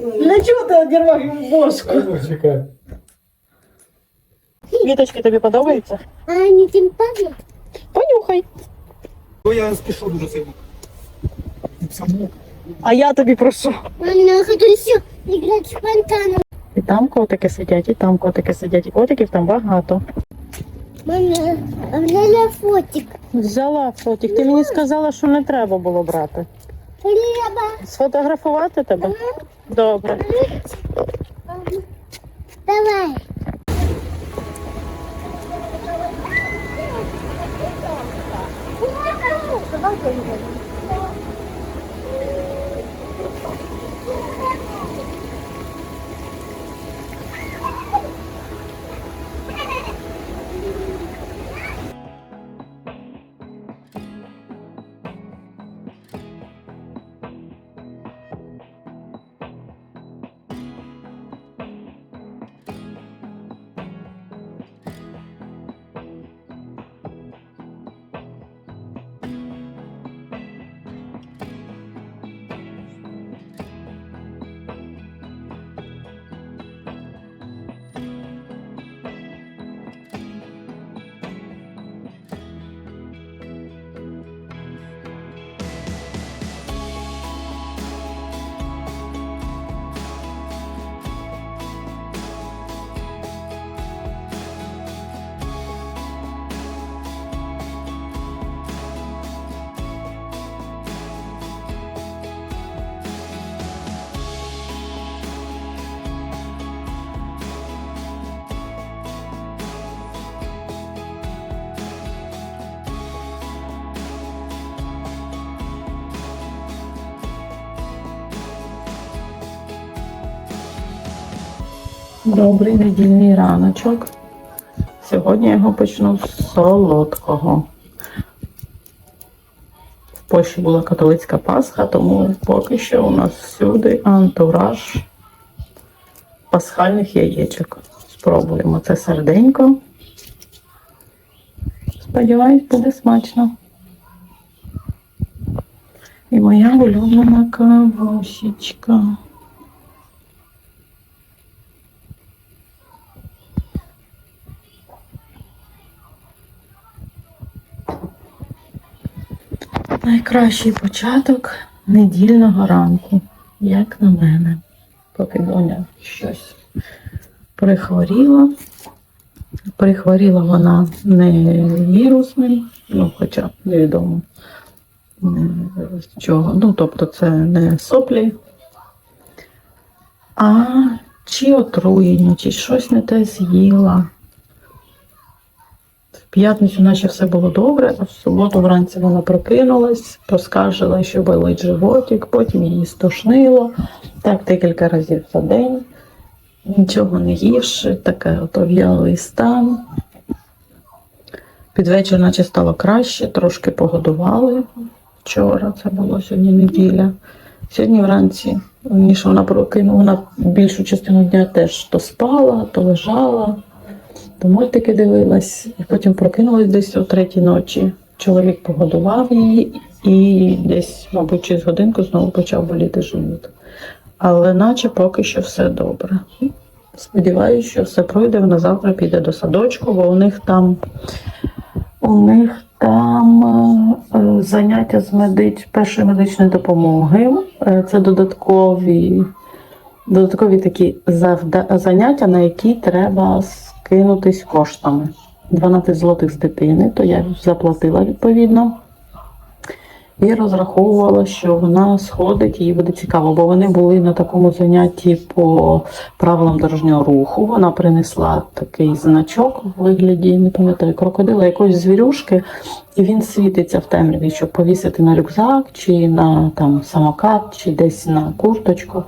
Для чого ти одірвав йому бошку? Чекай. Квіточки тобі подобаються? А не тимпаны? Понюхай. Ну я спішу дуже сильно. Саму. А я тобі прошу. Она хочу еще играть с фонтаном. І там котики сидять, і там котики сидять, і котиків там багато. Мама, а взяла фотик. Взяла фотик. Ти мені сказала, що не треба було брати. Хлеба. Сфотографувати тебе? Добре. Давай. Добрий недільний раночок. Сьогодні я його почну з солодкого. В Польщі була католицька Пасха, тому поки що у нас всюди антураж пасхальних яєчок. Спробуємо це серденько. Сподіваюсь, буде смачно. І моя улюблена кавусечка. Найкращий початок недільного ранку, як на мене. Поки доня щось прихворіла. Прихворіла вона не вірусним, ну, хоча невідомо з чого. Ну, тобто це не соплі, а чи отруєння, чи щось не те з'їла. В п'ятницю наче все було добре, а в суботу вранці вона прокинулась, поскаржила, що болить животик, потім її стошнило. Так декілька разів за день. Нічого не ївши, таке от ов'ялий стан. Під вечір наче стало краще, трошки погодували вчора, це було сьогодні неділя. Сьогодні вранці, ніж вона прокинула, вона більшу частину дня теж то спала, то лежала то мультики дивилась, і потім прокинулась десь о третій ночі. Чоловік погодував її, і десь, мабуть, через годинку знову почав боліти живіт. Але наче поки що все добре. Сподіваюся, що все пройде, вона завтра піде до садочку, бо у них там у них там е, заняття з медич... першої медичної допомоги. Е, Це додаткові, додаткові такі завда... заняття, на які треба скинутись коштами. 12 злотих з дитини, то я заплатила відповідно. І розраховувала, що вона сходить, їй буде цікаво, бо вони були на такому занятті по правилам дорожнього руху. Вона принесла такий значок у вигляді, не пам'ятаю, крокодила, якоїсь звірюшки, і він світиться в темряві, щоб повісити на рюкзак, чи на там, самокат, чи десь на курточку.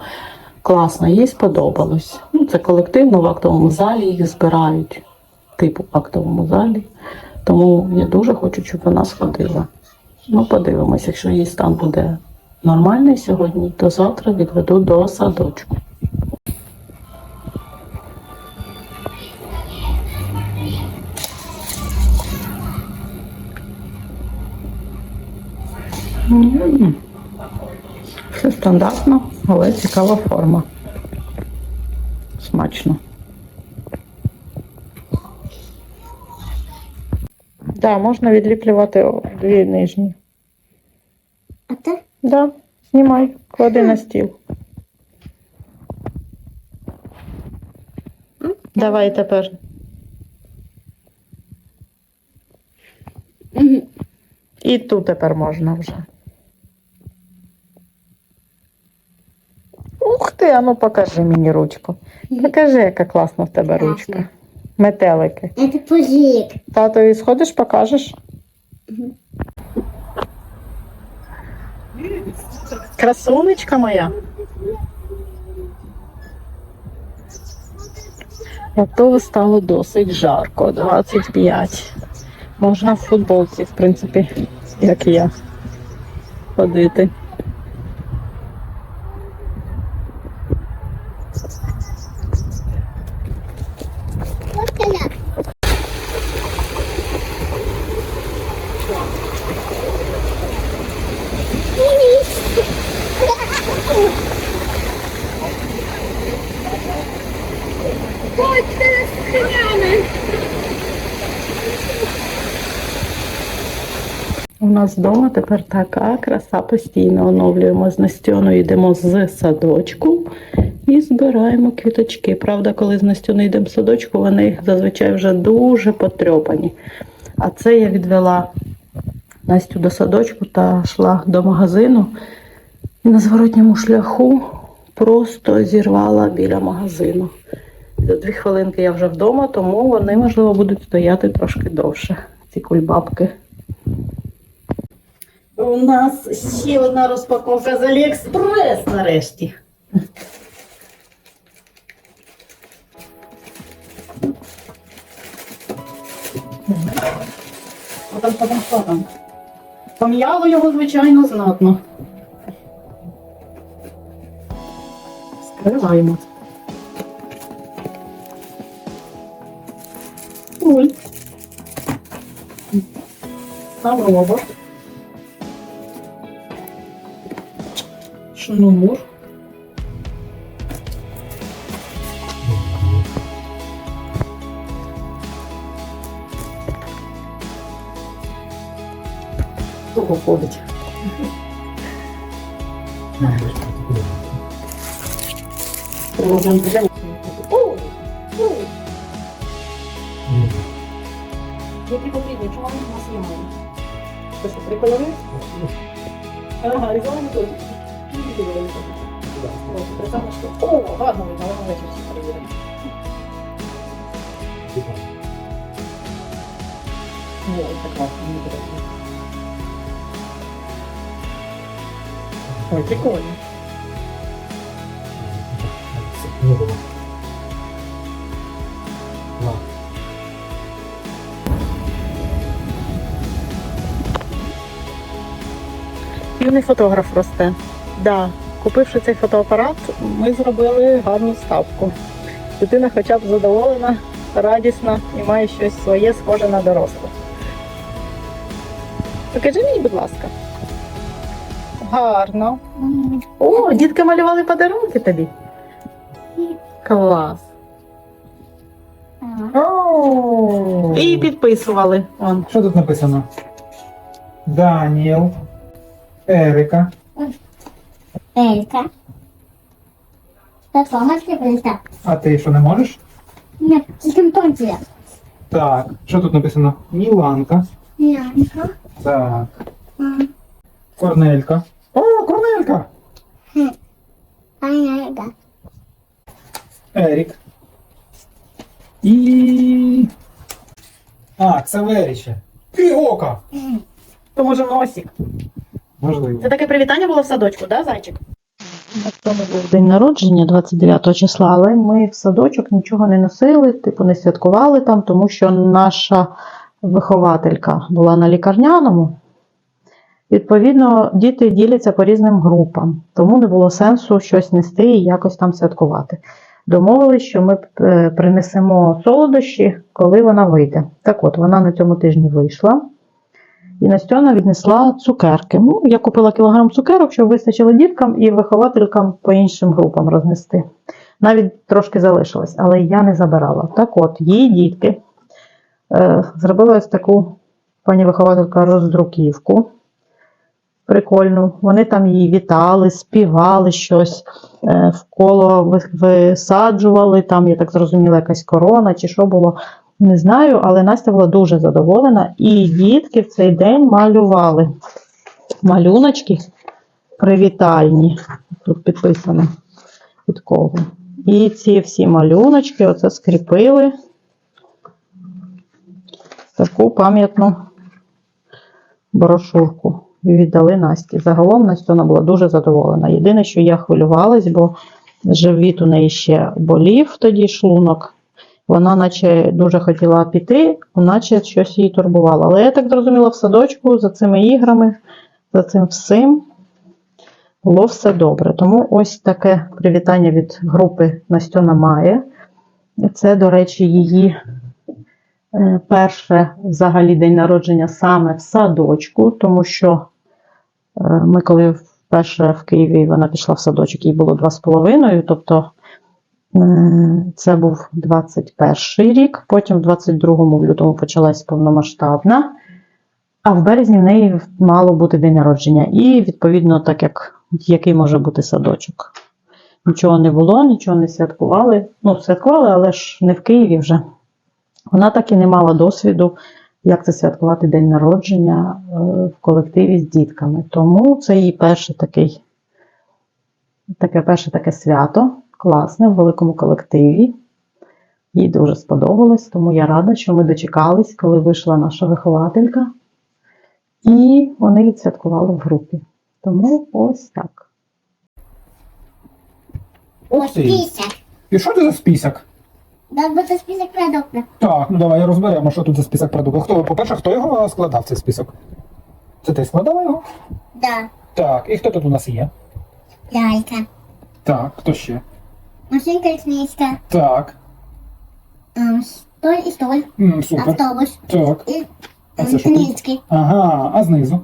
Класно, їй сподобалось. Ну, це колективно в актовому залі їх збирають, типу в актовому залі. Тому я дуже хочу, щоб вона сходила. Ну, подивимось, якщо її стан буде нормальний сьогодні, то завтра відведу до садочку. М. Все стандартно, але цікава форма. смачно. Так, да, можна відліплювати дві нижні. А так? Да, знімай, клади на стіл. Давай тепер. І тут тепер можна вже. Ух ти, а ну покажи мені ручку. Покажи, яка класна в тебе ручка. Метелики. Это пузырик. Татові сходиш, покажеш? Красунечка моя. Раптово стало досить жарко, 25. Можна в футболці, в принципі, як і я, ходити. Нас вдома тепер така краса постійно оновлюємо з Настьоною, йдемо з садочку і збираємо квіточки. Правда, коли з Настьоною йдемо з садочку, вони зазвичай вже дуже потрьопані. А це я відвела Настю до садочку та йшла до магазину. І на зворотньому шляху просто зірвала біля магазину. За дві хвилинки я вже вдома, тому вони, можливо, будуть стояти трошки довше, ці кульбабки. У нас ще одна розпаковка з Аліекспрес нарешті. Там, що там? Пом'яло його, звичайно, знатно. Скриваємо. Ой. Попробуй. Шнур. Довго ходить. О! Які потрібні, чому вони в нас немає? Що, що, прикольові? Ага, і зелені тут. О, гарно видно, воно вечір всі перевіримо. О, це класно, мені подобається. Ой, прикольно. Юний фотограф росте. Да. Купивши цей фотоапарат, ми зробили гарну ставку. Дитина хоча б задоволена, радісна і має щось своє схоже на доросле. Покажи мені, будь ласка. Гарно. О, дітки малювали подарунки тобі. Клас. І підписували. Вон. Що тут написано? Даніел, Ерика, Так, можешь прочитать? а ти що не можеш? Нет, слишком тонкие. Так, що тут написано? Міланка. Янка. Так. Корнелька. О, Корнелька! Анелька. Ерік. І. А, Ксаверіще. Три ока! То може носик. Можливо. Це таке привітання було в садочку, да, зайчик? День народження 29 числа, але ми в садочок нічого не носили, типу не святкували там, тому що наша вихователька була на лікарняному. Відповідно, діти діляться по різним групам, тому не було сенсу щось нести і якось там святкувати. Домовились, що ми е, принесемо солодощі, коли вона вийде. Так от, вона на цьому тижні вийшла. І Настьона віднесла цукерки. Ну, я купила кілограм цукерок, щоб вистачило діткам і вихователькам по іншим групам рознести. Навіть трошки залишилось, але я не забирала. Так от, її дітки е, зробили ось таку пані вихователька роздруківку. Прикольну. Вони там її вітали, співали щось, е, вколо ви- висаджували. Там, я так зрозуміла, якась корона чи що було. Не знаю, але Настя була дуже задоволена. І дітки в цей день малювали малюночки привітальні. Тут підписано від кого. І ці всі малюночки оце скріпили таку пам'ятну брошурку і віддали Насті. Загалом Настя вона була дуже задоволена. Єдине, що я хвилювалась, бо живіт у неї ще болів тоді шлунок. Вона наче дуже хотіла піти, наче щось її турбувало. Але я так зрозуміла, в садочку за цими іграми, за цим всім було все добре. Тому ось таке привітання від групи Настьона Має. Це, до речі, її е, перше взагалі день народження саме в садочку, тому що е, ми, коли вперше в Києві вона пішла в садочок, їй було два з половиною, тобто це був 21 рік, потім в 22-му в лютому почалась повномасштабна, а в березні в неї мало бути день народження. І, відповідно, так як який може бути садочок. Нічого не було, нічого не святкували. Ну, святкували, але ж не в Києві вже. Вона так і не мала досвіду, як це святкувати день народження е, в колективі з дітками. Тому це її перший такий, таке перше таке свято, класне в великому колективі. Їй дуже сподобалось, тому я рада, що ми дочекались, коли вийшла наша вихователька. І вони відсвяткували в групі. Тому ось так. Ти. Список. І що це за список? Да, буде список продуктів. Так, ну давай розберемо, що тут за список продуктів. Хто, по-перше, хто його складав, цей список? Це ти складала його? Да. Так, і хто тут у нас є? Лялька. Так, хто ще? Машинка лісницька. Так. Ем, Столь і столь. М, супер. Автобус. Так. І А ем, це що тут? Хмельницький. Ага, а знизу?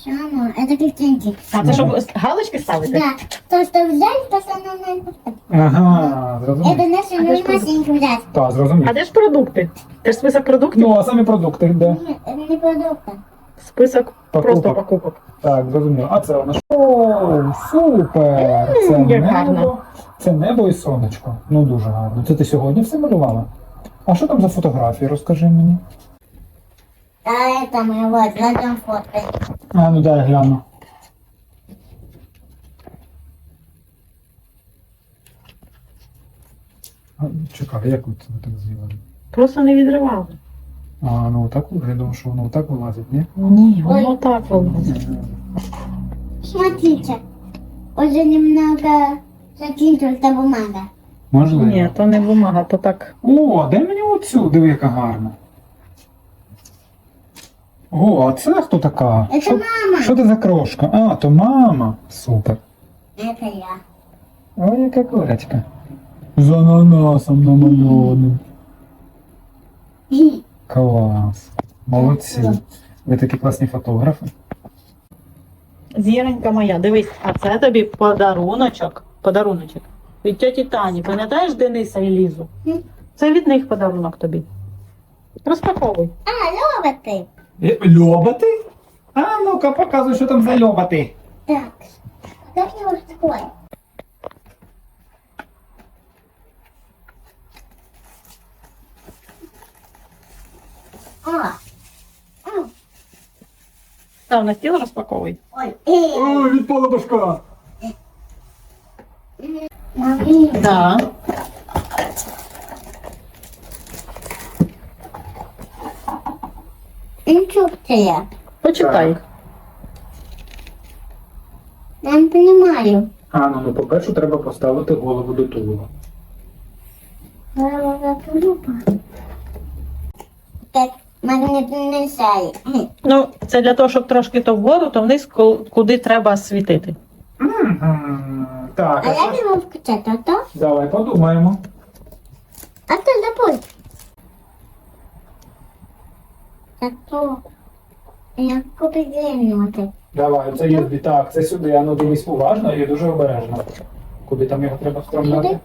Що ну, це клітинки. А це щоб галочки ставити? Да. То, что взяли, то, что нам надо поставить. Ага, зрозумів. Это наши А ты что? машинки взять. Так, зрозумів. А де ж продукти? Це ж список продуктів? Ну, а самі продукти, де? Нет, это не продукты. Список Покупок. просто покупок. Так, зрозуміло. А це у нас. О, супер! Це як небо. Це небо і сонечко. Ну дуже гарно. Це ти сьогодні все малювала? А що там за фотографії, розкажи мені. А это мы вот кладем фото. А, ну дай гляну. А, Чекай, як от ви так зробили? Просто не відривали. А, ну отак, я думав, що воно отак вилазить, ні? Ні, воно так вилазить. Смотрите. Уже немного закиньте бумага. Можливо. Ні, то не бумага, то так. О, дай мені оцю, диви, яка гарна. О, а це хто така? Это Що, мама. що це за крошка? А, то мама. Супер. Это я. Ой, яка курочка. З ананасом намальованим. Клас. Молодці. Ви такі класні фотографи. Зіронька моя, дивись, а це тобі подаруночок. Подаруночок. Від тьоті Тані. Пам'ятаєш Дениса і Лізу? Це від них подарунок тобі. Розпаковуй. А, роботы. Льобати? А ну-ка, показуй, що там за льобати. Так. Как его такое? А. М, Став на стіл, розпаковуй. Ой. Ой, відпала башка. Да. Инструкция. Почитай. Я не понимаю. А, ну, ну по-перше, треба поставити голову до тулова. Как магнитный шарик. Ну, це для того, щоб трошки то вгору, то вниз, куди треба світити. Мгм. Так, А а я ж? не могу включать, а то? Давай подумаємо. А то забудь. А то... Я купить время. Давай, це USB. Так, це сюди. А ну дивись уважно і дуже обережно. Куди там його треба встромляти?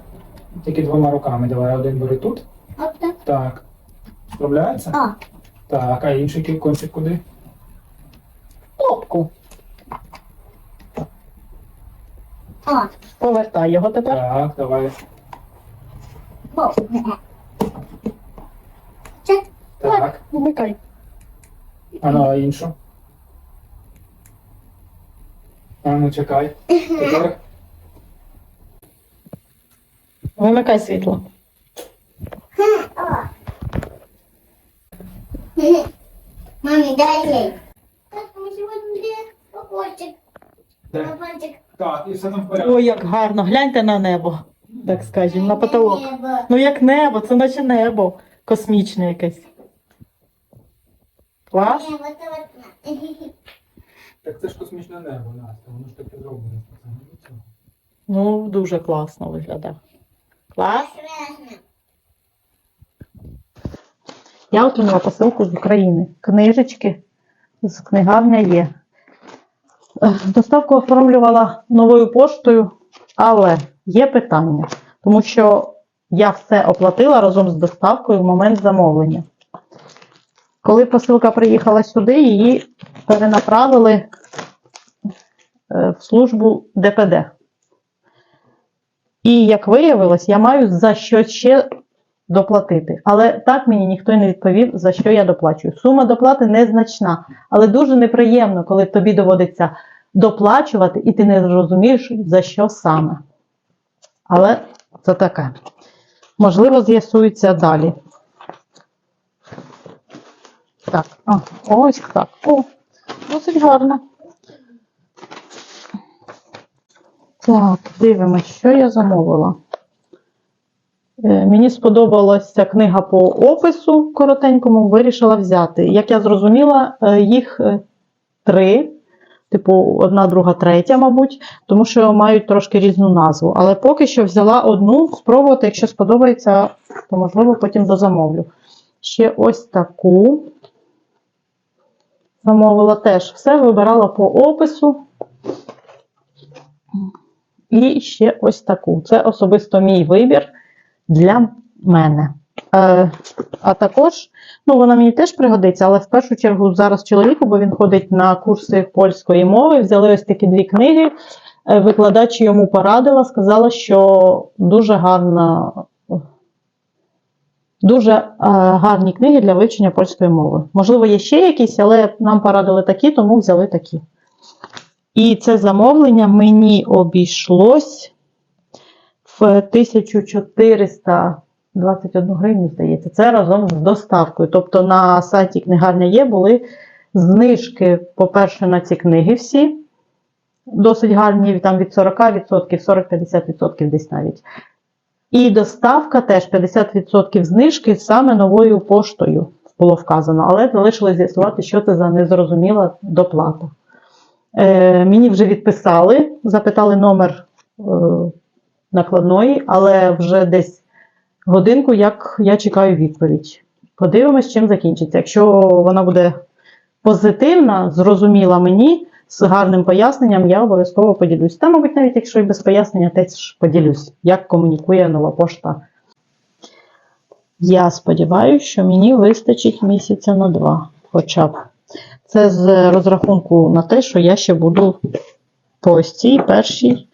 Тільки двома руками. Давай один бери тут. От так. Так. Справляється? О, Так, а інший кончик куди? Кнопку. О, Повертай його тепер. Так, давай. бо. Це Так. Вмикай. А ну, а іншу. А ну чекай. Тепер. Вимикай світло. Мамі, дай їй. Так, ми сьогодні попольчик. Де? Попольчик. Так, і все там в порядку. Ой, як гарно. Гляньте на небо, так скажемо, на потолок. Небо. Ну як небо, це наче небо. Космічне якесь. Клас. Небо, це от. Так це ж космічне небо, Настя, воно ж таке зроблено. Це не від цього. Ну, дуже класно виглядає. Клас. Я отримала посилку з України. Книжечки з книгарня є. Доставку оформлювала новою поштою, але є питання, тому що я все оплатила разом з доставкою в момент замовлення. Коли посилка приїхала сюди, її перенаправили е, в службу ДПД. І як виявилось, я маю за що ще доплатити. Але так мені ніхто не відповів, за що я доплачую. Сума доплати незначна, але дуже неприємно, коли тобі доводиться доплачувати, і ти не розумієш, за що саме. Але це таке. Можливо, з'ясується далі. Так, а, ось так. О, досить гарно. Так, дивимось, що я замовила. Е, Мені сподобалася книга по опису коротенькому, вирішила взяти. Як я зрозуміла, е, їх е, три, типу одна, друга, третя, мабуть, тому що мають трошки різну назву. Але поки що взяла одну, спробувати, якщо сподобається, то можливо потім дозамовлю. Ще ось таку. Замовила теж все, вибирала по опису. І ще ось таку. Це особисто мій вибір для мене. Е, а також, ну, вона мені теж пригодиться, але в першу чергу зараз чоловіку, бо він ходить на курси польської мови. Взяли ось такі дві книги. Е, Викладач йому порадила, сказала, що дуже гарна. Дуже е, гарні книги для вивчення польської мови. Можливо, є ще якісь, але нам порадили такі, тому взяли такі. І це замовлення мені обійшлось в 1421 гривню, здається. Це разом з доставкою. Тобто на сайті книгарня є були знижки, по-перше, на ці книги всі. Досить гарні, там від 40%, 40-50% десь навіть. І доставка теж 50% знижки саме новою поштою було вказано, але залишилось з'ясувати, що це за незрозуміла доплата. Е, мені вже відписали, запитали номер е, накладної, але вже десь годинку, як я чекаю відповідь. Подивимось, чим закінчиться. Якщо вона буде позитивна, зрозуміла мені з гарним поясненням, я обов'язково поділюсь. Та, мабуть, навіть якщо і без пояснення, теж поділюсь, як комунікує нова пошта. Я сподіваюся, що мені вистачить місяця на два, хоча б. Це з розрахунку на те, що я ще буду по ось цій першій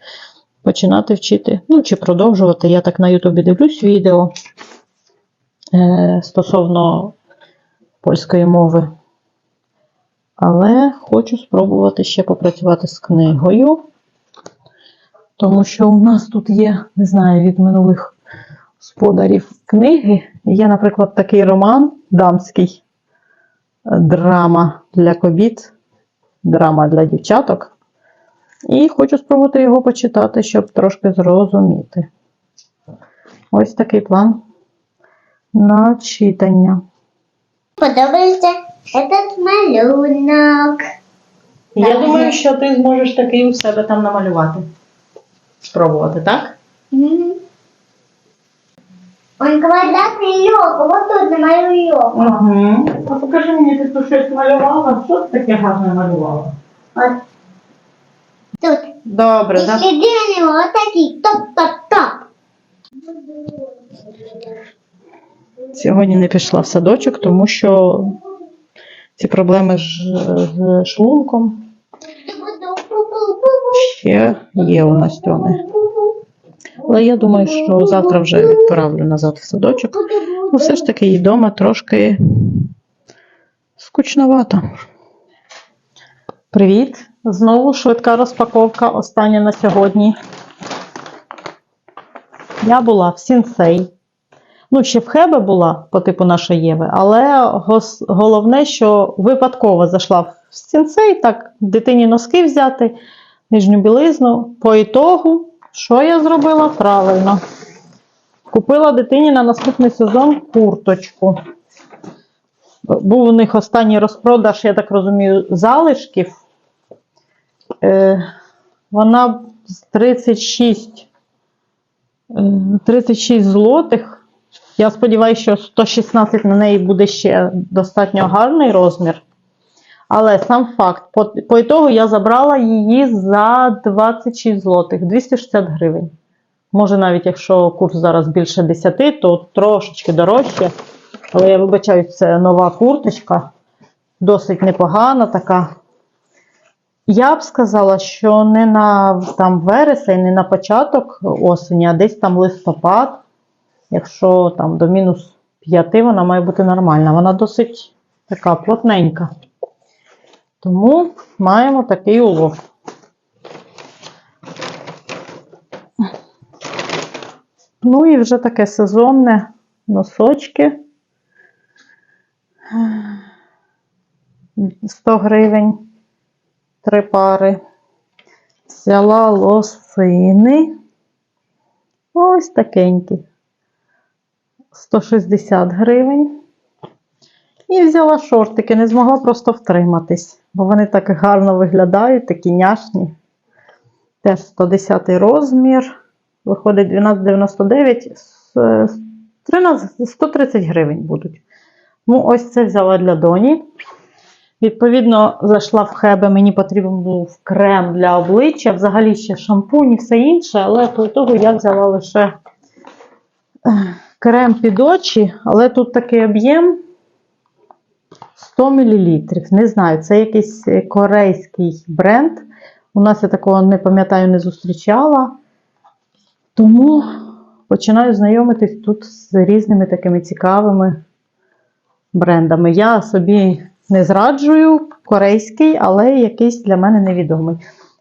починати вчити. Ну, чи продовжувати. Я так на Ютубі дивлюсь відео е, стосовно польської мови. Але хочу спробувати ще попрацювати з книгою. Тому що у нас тут є, не знаю, від минулих господарів книги. Є, наприклад, такий роман дамський драма для кобіт, драма для дівчаток. І хочу спробувати його почитати, щоб трошки зрозуміти. Ось такий план на читання. Подобається этот малюнок. Я думаю, що ти зможеш такий у себе там намалювати. Спробувати, так? Мгм. Он квадратный лёг, вот тут намалюю лёг. Угу. А покажи мені, ти тут щось малювала. Що ти таке гарне малювала? Вот тут Добре, І да? сліди на нього отакі топ-топ-топ. Сьогодні не пішла в садочок, тому що ці проблеми ж з шлунком ще є у Настьони. Але я думаю, що завтра вже відправлю назад в садочок. Ну, все ж таки, їй вдома трошки скучновато. Привіт! Знову швидка розпаковка. Остання на сьогодні. Я була в Сінсей. Ну, ще в Хебе була по типу нашої Єви, але головне, що випадково зайшла в Сінсей, так, дитині носки взяти, нижню білизну. По ітогу, що я зробила правильно? Купила дитині на наступний сезон курточку. Був у них останній розпродаж, я так розумію, залишків. Е, вона 36, е, 36 злотих. Я сподіваюся, що 116 на неї буде ще достатньо гарний розмір. Але сам факт, по, по ітогу я забрала її за 26 злотих, 260 гривень. Може, навіть якщо курс зараз більше 10, то трошечки дорожче. Але я вибачаю, це нова курточка, досить непогана така. Я б сказала, що не на там вересень, не на початок осені, а десь там листопад. Якщо там до мінус 5 вона має бути нормальна. Вона досить така плотненька. Тому маємо такий улов. Ну і вже таке сезонне носочки. 100 гривень. Три пари. Взяла лосини. Ось такенькі. 160 гривень. І взяла шортики, не змогла просто втриматись, бо вони так гарно виглядають, такі няшні. Теж 110 розмір. Виходить 12,99, з- з 13, 130 гривень будуть. Ну, ось це взяла для доні. Відповідно, зайшла в хебе, мені потрібен був крем для обличчя, взагалі ще шампунь і все інше, але по того я взяла лише крем під очі, але тут такий об'єм 100 мл. Не знаю, це якийсь е, корейський бренд. У нас я такого не пам'ятаю, не зустрічала. Тому починаю знайомитись тут з різними такими цікавими брендами. Я собі не зраджую корейський, але якийсь для мене невідомий.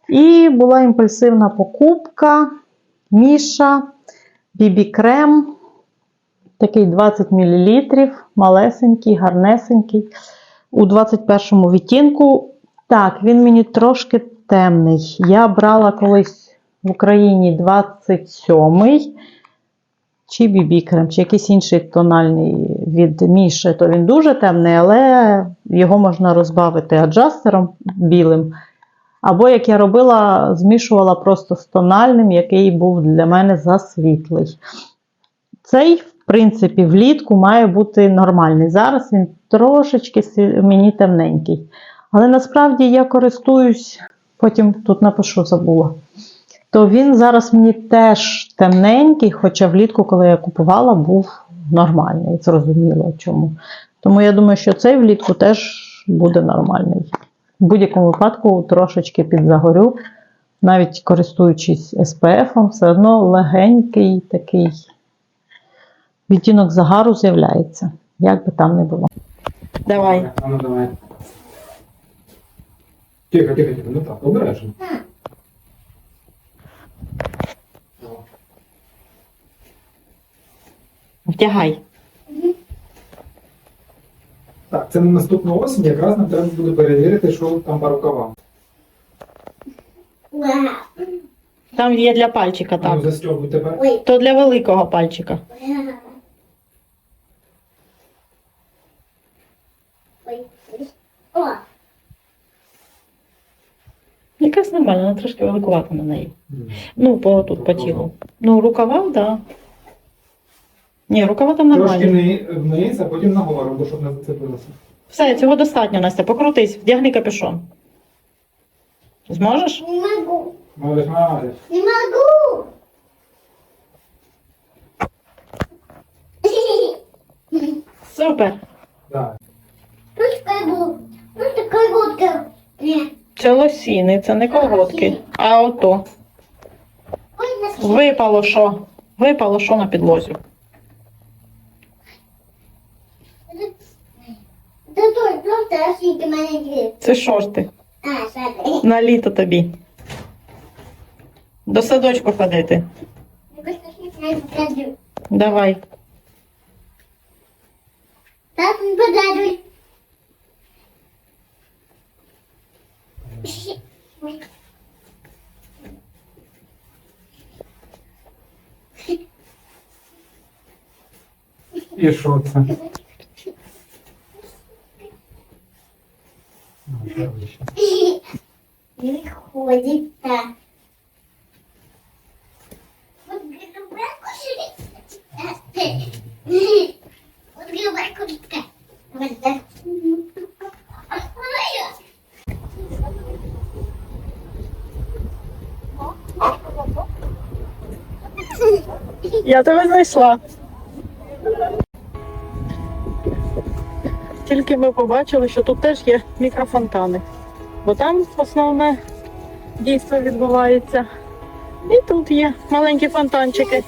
І була імпульсивна покупка Міша, бібі-крем. Такий 20 мл, малесенький, гарнесенький. У 21 відтінку. Так, він мені трошки темний. Я брала колись в Україні 27-й, чи бібі-крем, чи якийсь інший тональний від Міші, то він дуже темний, але його можна розбавити аджастером білим. Або, як я робила, змішувала просто з тональним, який був для мене засвітлий. Цей, в принципі, влітку має бути нормальний. Зараз він трошечки мені темненький. Але насправді я користуюсь, потім тут напишу, забула. То він зараз мені теж темненький, хоча влітку, коли я купувала, був нормальний. Зрозуміло чому. Тому я думаю, що цей влітку теж буде нормальний. В будь-якому випадку трошечки підзагорю, навіть користуючись SPF, все одно легенький такий відтінок загару з'являється, як би там не було. Давай. Ну давай. Тихо, тихо, тихо, ну так, обережно. Вдягай. Так, це на наступну осінь, якраз нам треба буде перевірити, що там по рукавам. Там є для пальчика, Ну, застьобуй тепер. Ой. То для великого пальчика. Ой. О, Якась нормальна, вона трошки великувата на неї. Ну, по тут по тілу. Ну, рукава, так. Да. Ні, рукава там Трошки нормальні. вни- вниз, а потім нагору, бо щоб не зацепилося. Все, цього достатньо, Настя. Покрутись, вдягни капюшон. Зможеш? не могу. Молодець, молодець. Не могу. Супер! Да. Тут колготка. Тут колготка. Нет. Це лосіни, це не колготки, а ото. Ой. Випало що? Випало що на підлозі. Да той, просто осінки маленькі. Це шорти. А, смотри. На літо тобі. До садочку ходити. Я просто не покажу. Давай. Так, не покажу. І що це? Ну, ще ходит так. Вот так. Я тебе знайшла. Тільки ми побачили, що тут теж є мікрофонтани. Бо там основне дійство відбувається. І тут є маленькі фонтанчики.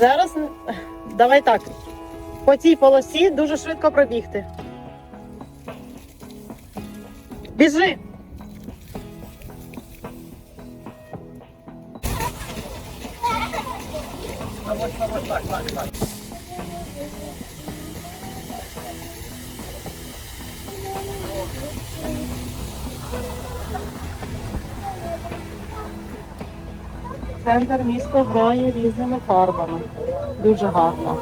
Зараз давай так. По цій полосі дуже швидко пробігти. Біжи! Центр міста грає різними фарбами. Дуже гарно.